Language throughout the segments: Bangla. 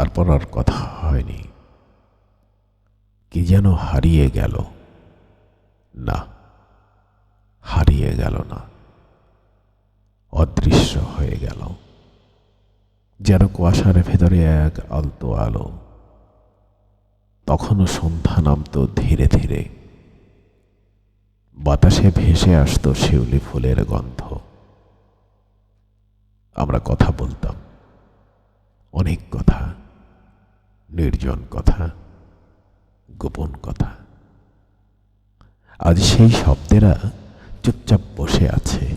তারপর আর কথা হয়নি। কি যেন হারিয়ে গেল। না, হারিয়ে গেল না। অদৃশ্য হয়ে গেল। যেন কুয়াশার ভেতরে এক আলতো আলো। তখনও সন্ধ্যা নামতো ধীরে ধীরে। বাতাসে ভেসে আসতো শিউলি ফুলের গন্ধ। আমরা কথা বলতাম। অনেক কথা। নির্জন কথা, গোপন কথা। আজ সেই শব্দেরা চুপচাপ বসে আছে।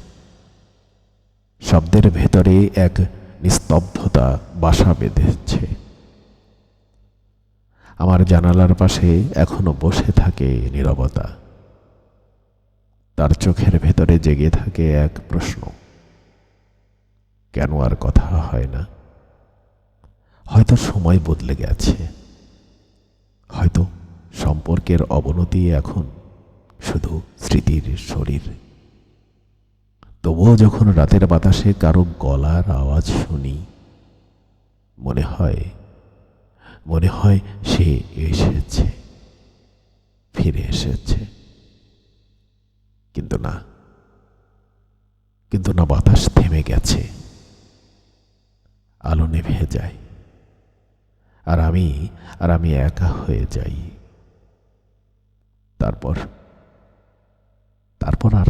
শব্দের ভেতরে এক নিস্তব্ধতা বাসা বেঁধেছে। আমার জানালার পাশে এখনও বসে থাকে নীরবতা। তার চোখের ভেতরে জেগে থাকে এক প্রশ্ন। কেন আর কথা হয় না? হয়তো সময় বদলে গেছে। হয়তো সম্পর্কের অবনতি এখন শুধু স্মৃতির শরীর। তবুও যখন রাতের বাতাসে কারও গলার আওয়াজ শুনি, মনে হয় মনে হয় সে এসেছে, ফিরে এসেছে। কিন্তু না কিন্তু না বাতাস থেমে গেছে। আলো নেভে যায়। আর আমি আর আমি একা হয়ে যাই। তারপর তারপর আর